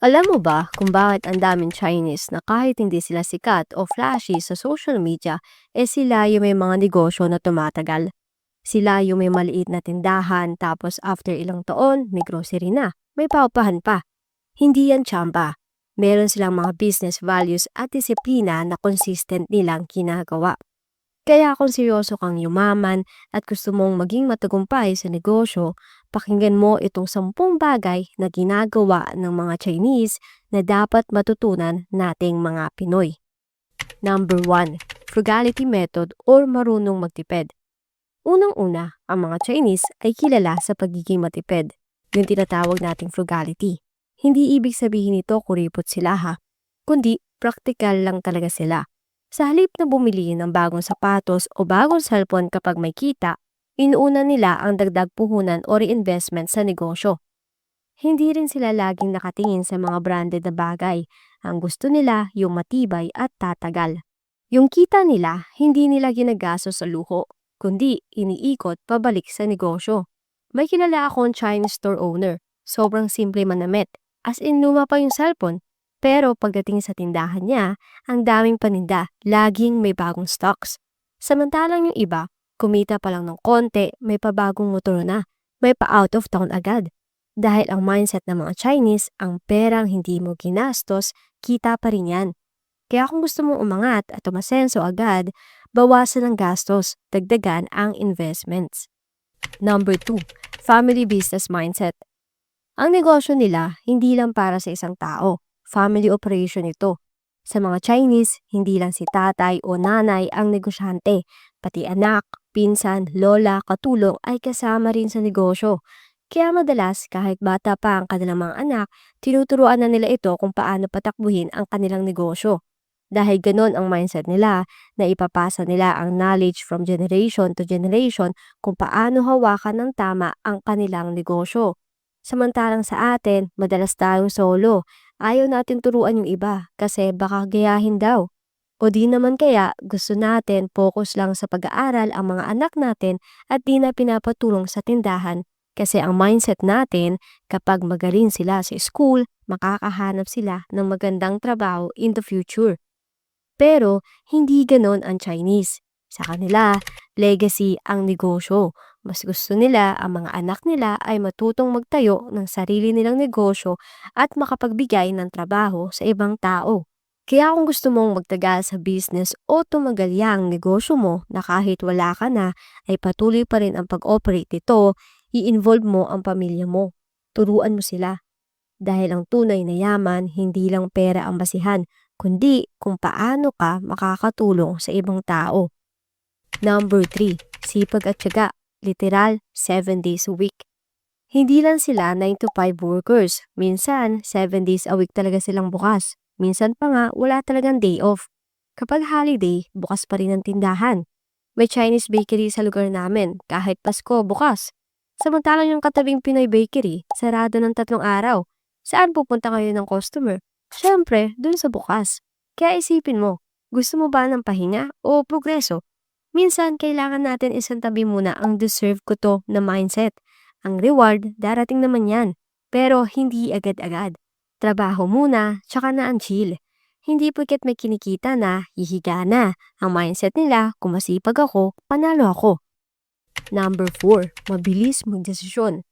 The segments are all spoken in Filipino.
Alam mo ba kung bakit ang daming Chinese na kahit hindi sila sikat o flashy sa social media, eh sila yung may mga negosyo na tumatagal? Sila yung may maliit na tindahan tapos after ilang taon, may grocery na, may paupahan pa. Hindi yan tsamba. Meron silang mga business values at disiplina na consistent nilang ginagawa. Kaya kung seryoso kang yumaman at gusto mong maging matagumpay sa negosyo, pakinggan mo itong sampung bagay na ginagawa ng mga Chinese na dapat matutunan nating mga Pinoy. Number 1. Frugality method or marunong magtipid. Unang-una, ang mga Chinese ay kilala sa pagiging matipid, yung tinatawag nating frugality. Hindi ibig sabihin ito kuripot sila ha, kundi practical lang talaga sila. Sa halip na bumili ng bagong sapatos o bagong cellphone kapag may kita, inuuna nila ang dagdag puhunan o reinvestment sa negosyo. Hindi rin sila laging nakatingin sa mga branded na bagay. Ang gusto nila yung matibay at tatagal. Yung kita nila, hindi nila ginagaso sa luho, kundi iniikot pabalik sa negosyo. May kilala akong Chinese store owner. Sobrang simple manamit. As in luma pa yung cellphone, pero pagdating sa tindahan niya, ang daming paninda, laging may bagong stocks. Samantalang yung iba, kumita pa lang ng konti, may pabagong motor na, may pa out of town agad. Dahil ang mindset ng mga Chinese, ang perang hindi mo ginastos, kita pa rin yan. Kaya kung gusto mong umangat at umasenso agad, bawasan ang gastos, dagdagan ang investments. Number 2, family business mindset. Ang negosyo nila hindi lang para sa isang tao family operation ito. Sa mga Chinese, hindi lang si tatay o nanay ang negosyante, pati anak, pinsan, lola, katulong ay kasama rin sa negosyo. Kaya madalas kahit bata pa ang kanilang mga anak, tinuturuan na nila ito kung paano patakbuhin ang kanilang negosyo. Dahil ganon ang mindset nila na ipapasa nila ang knowledge from generation to generation kung paano hawakan ng tama ang kanilang negosyo. Samantalang sa atin, madalas tayong solo Ayaw natin turuan yung iba kasi baka gayahin daw. O di naman kaya gusto natin focus lang sa pag-aaral ang mga anak natin at di na pinapatulong sa tindahan kasi ang mindset natin kapag magaling sila sa school, makakahanap sila ng magandang trabaho in the future. Pero hindi ganon ang Chinese. Sa kanila, legacy ang negosyo. Mas gusto nila ang mga anak nila ay matutong magtayo ng sarili nilang negosyo at makapagbigay ng trabaho sa ibang tao. Kaya kung gusto mong magtagal sa business o tumagal yang negosyo mo na kahit wala ka na ay patuloy pa rin ang pag-operate nito, i-involve mo ang pamilya mo. Turuan mo sila. Dahil ang tunay na yaman, hindi lang pera ang basihan, kundi kung paano ka makakatulong sa ibang tao. Number 3. Sipag at tiyaga literal 7 days a week. Hindi lang sila 9 to 5 workers. Minsan, 7 days a week talaga silang bukas. Minsan pa nga, wala talagang day off. Kapag holiday, bukas pa rin ang tindahan. May Chinese bakery sa lugar namin, kahit Pasko, bukas. Samantalang yung katabing Pinoy bakery, sarado ng tatlong araw. Saan pupunta kayo ng customer? Siyempre, dun sa bukas. Kaya isipin mo, gusto mo ba ng pahinga o progreso? Minsan, kailangan natin isantabi muna ang deserve ko to na mindset. Ang reward, darating naman yan. Pero hindi agad-agad. Trabaho muna, tsaka na ang chill. Hindi porket may kinikita na, hihiga na. Ang mindset nila, kung masipag ako, panalo ako. Number 4, mabilis magdesisyon.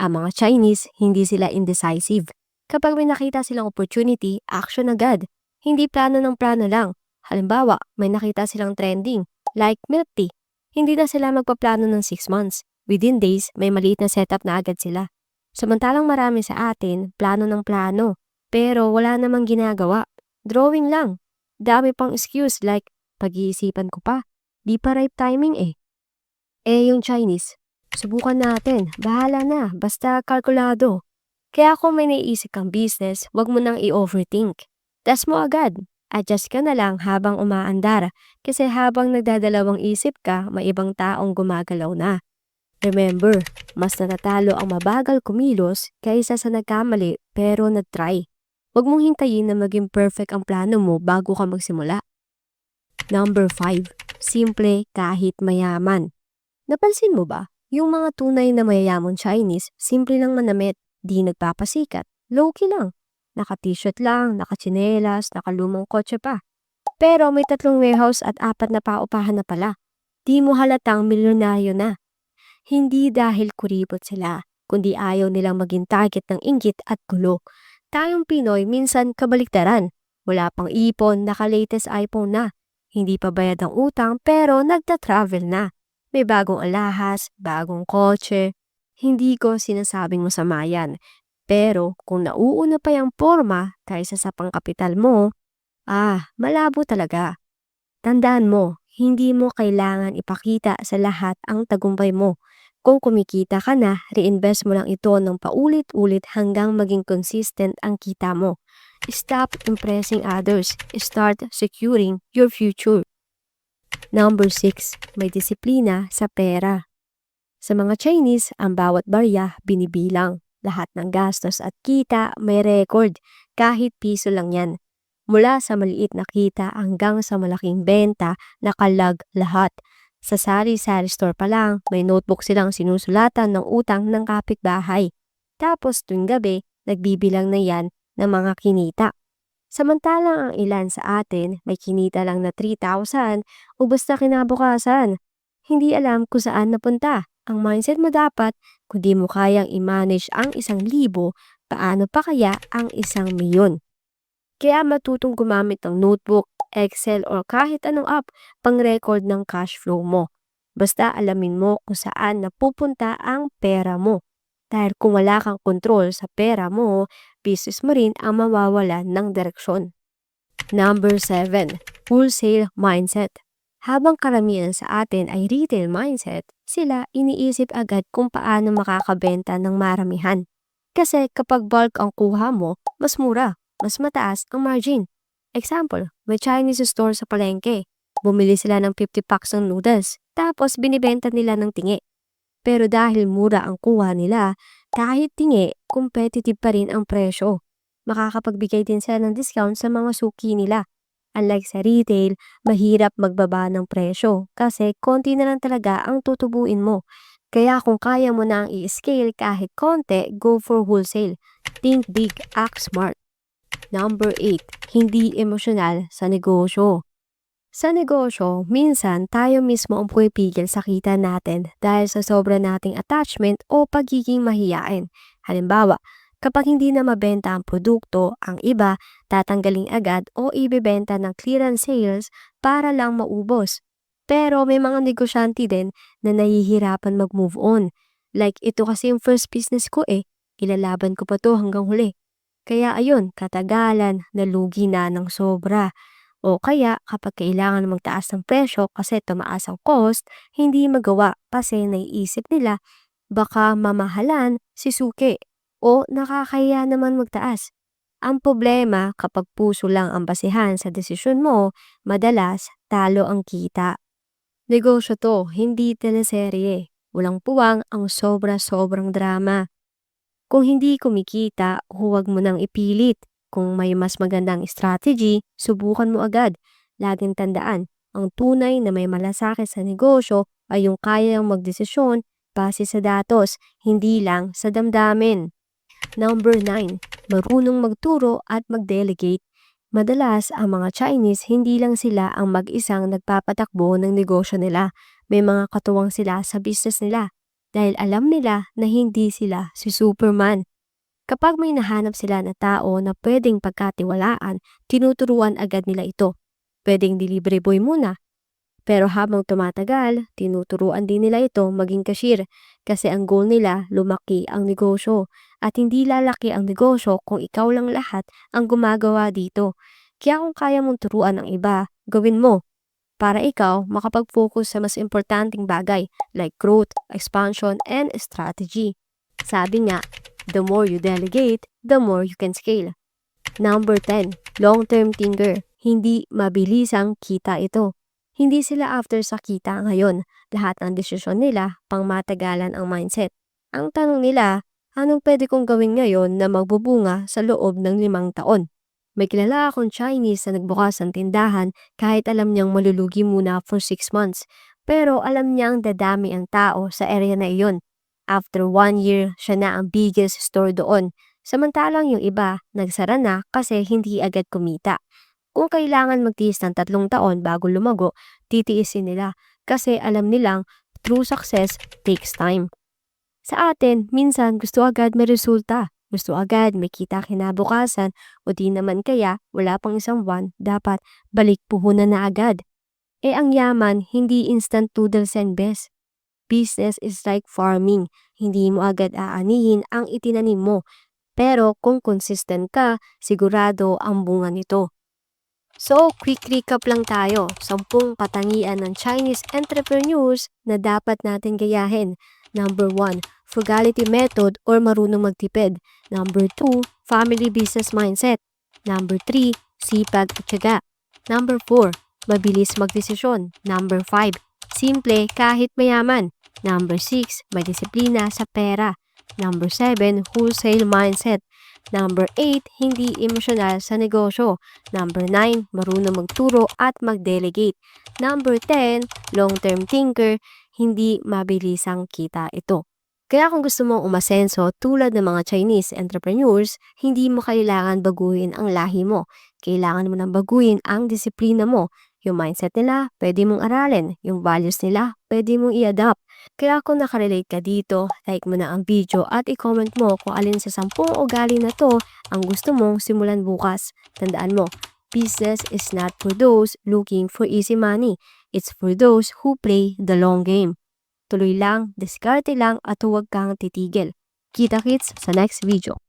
Ang mga Chinese, hindi sila indecisive. Kapag may nakita silang opportunity, action agad. Hindi plano ng plano lang. Halimbawa, may nakita silang trending, like milk tea. Hindi na sila magpaplano ng 6 months. Within days, may maliit na setup na agad sila. Samantalang marami sa atin, plano ng plano. Pero wala namang ginagawa. Drawing lang. Dami pang excuse like, pag-iisipan ko pa. Di pa ripe timing eh. Eh yung Chinese, subukan natin. Bahala na. Basta kalkulado. Kaya kung may naiisip kang business, wag mo nang i-overthink. Test mo agad. Adjust ka na lang habang umaandar kasi habang nagdadalawang isip ka, may ibang taong gumagalaw na. Remember, mas natatalo ang mabagal kumilos kaysa sa nagkamali pero nagtry. Huwag mong hintayin na maging perfect ang plano mo bago ka magsimula. Number 5. Simple kahit mayaman. Napansin mo ba? Yung mga tunay na mayayamang Chinese, simple lang manamit, di nagpapasikat, low-key lang. Naka-t-shirt lang, nakatsinelas, nakalumang kotse pa. Pero may tatlong warehouse at apat na paupahan na pala. Di mo halatang milyonaryo na. Hindi dahil kuripot sila, kundi ayaw nilang maging target ng inggit at gulo. Tayong Pinoy minsan kabaliktaran. Wala pang ipon, naka-latest iPhone na. Hindi pa bayad ang utang pero nagta-travel na. May bagong alahas, bagong kotse. Hindi ko sinasabing masama yan. Pero kung nauuna pa yung forma kaysa sa pangkapital mo, ah, malabo talaga. Tandaan mo, hindi mo kailangan ipakita sa lahat ang tagumpay mo. Kung kumikita ka na, reinvest mo lang ito ng paulit-ulit hanggang maging consistent ang kita mo. Stop impressing others. Start securing your future. Number 6. May disiplina sa pera. Sa mga Chinese, ang bawat barya binibilang. Lahat ng gastos at kita may record, kahit piso lang yan. Mula sa maliit na kita hanggang sa malaking benta, nakalag lahat. Sa sari-sari store pa lang, may notebook silang sinusulatan ng utang ng kapitbahay. Tapos tuwing gabi, nagbibilang na yan ng mga kinita. Samantalang ang ilan sa atin may kinita lang na 3,000 o basta kinabukasan. Hindi alam kung saan napunta. Ang mindset mo dapat, kung di mo kayang i-manage ang isang libo, paano pa kaya ang isang milyon? Kaya matutong gumamit ng notebook, Excel or kahit anong app pang record ng cash flow mo. Basta alamin mo kung saan napupunta ang pera mo. Dahil kung wala kang control sa pera mo, business mo rin ang mawawalan ng direksyon. Number 7. Wholesale Mindset Habang karamihan sa atin ay retail mindset, sila iniisip agad kung paano makakabenta ng maramihan. Kasi kapag bulk ang kuha mo, mas mura, mas mataas ang margin. Example, may Chinese store sa palengke. Bumili sila ng 50 packs ng noodles, tapos binibenta nila ng tingi. Pero dahil mura ang kuha nila, kahit tingi, competitive pa rin ang presyo. Makakapagbigay din sila ng discount sa mga suki nila. Unlike sa retail, mahirap magbaba ng presyo kasi konti na lang talaga ang tutubuin mo. Kaya kung kaya mo na ang i-scale kahit konti, go for wholesale. Think big, act smart. Number 8. Hindi emosyonal sa negosyo. Sa negosyo, minsan tayo mismo ang pumipigil sa kita natin dahil sa sobra nating attachment o pagiging mahiyain. Halimbawa, kapag hindi na mabenta ang produkto, ang iba tatanggaling agad o ibebenta ng clearance sales para lang maubos. Pero may mga negosyante din na nahihirapan mag-move on. Like ito kasi yung first business ko eh, ilalaban ko pa to hanggang huli. Kaya ayun, katagalan, nalugi na ng sobra. O kaya kapag kailangan magtaas ng presyo kasi tumaas ang cost, hindi magawa kasi naiisip nila baka mamahalan si suki o nakakaya naman magtaas. Ang problema kapag puso lang ang basihan sa desisyon mo, madalas talo ang kita. Negosyo to, hindi teleserye. Walang puwang ang sobra-sobrang drama. Kung hindi kumikita, huwag mo nang ipilit kung may mas magandang strategy, subukan mo agad. Laging tandaan, ang tunay na may malasakit sa negosyo ay yung kayang magdesisyon base sa datos, hindi lang sa damdamin. Number 9. Marunong magturo at mag-delegate. Madalas, ang mga Chinese hindi lang sila ang mag-isang nagpapatakbo ng negosyo nila. May mga katuwang sila sa business nila dahil alam nila na hindi sila si Superman. Kapag may nahanap sila na tao na pwedeng pagkatiwalaan, tinuturuan agad nila ito. Pwedeng delivery boy muna. Pero habang tumatagal, tinuturuan din nila ito maging cashier kasi ang goal nila lumaki ang negosyo at hindi lalaki ang negosyo kung ikaw lang lahat ang gumagawa dito. Kaya kung kaya mong turuan ng iba, gawin mo para ikaw makapag-focus sa mas importanteng bagay like growth, expansion, and strategy. Sabi nga, The more you delegate, the more you can scale. Number 10. Long-term thinker. Hindi mabilisang kita ito. Hindi sila after sa kita ngayon. Lahat ng desisyon nila pang matagalan ang mindset. Ang tanong nila, anong pwede kong gawin ngayon na magbubunga sa loob ng limang taon? May kilala akong Chinese na nagbukas ng tindahan kahit alam niyang malulugi muna for 6 months. Pero alam niyang dadami ang tao sa area na iyon After one year, siya na ang biggest store doon. Samantalang yung iba, nagsara na kasi hindi agad kumita. Kung kailangan magtiis ng tatlong taon bago lumago, titiisin nila kasi alam nilang true success takes time. Sa atin, minsan gusto agad may resulta. Gusto agad may kita kinabukasan o di naman kaya wala pang isang buwan, dapat balik puhunan na agad. Eh ang yaman, hindi instant noodles and best. Business is like farming. Hindi mo agad aanihin ang itinanim mo. Pero kung consistent ka, sigurado ang bunga nito. So, quick recap lang tayo. Sampung katangian ng Chinese entrepreneurs na dapat natin gayahin. Number 1, frugality method or marunong magtipid. Number 2, family business mindset. Number 3, sipag at tiyaga. Number 4, mabilis magdesisyon. Number 5, simple kahit mayaman. Number 6, may disiplina sa pera. Number 7, wholesale mindset. Number 8, hindi emosyonal sa negosyo. Number 9, marunong magturo at mag-delegate. Number 10, long-term thinker, hindi mabilisang kita ito. Kaya kung gusto mong umasenso tulad ng mga Chinese entrepreneurs, hindi mo kailangan baguhin ang lahi mo. Kailangan mo nang baguhin ang disiplina mo. Yung mindset nila, pwede mong aralin. Yung values nila, pwede mong i-adapt. Kaya kung nakarelate ka dito, like mo na ang video at i-comment mo kung alin sa sampung ugali na to ang gusto mong simulan bukas. Tandaan mo, business is not for those looking for easy money. It's for those who play the long game. Tuloy lang, diskarte lang at huwag kang titigil. Kita kits sa next video.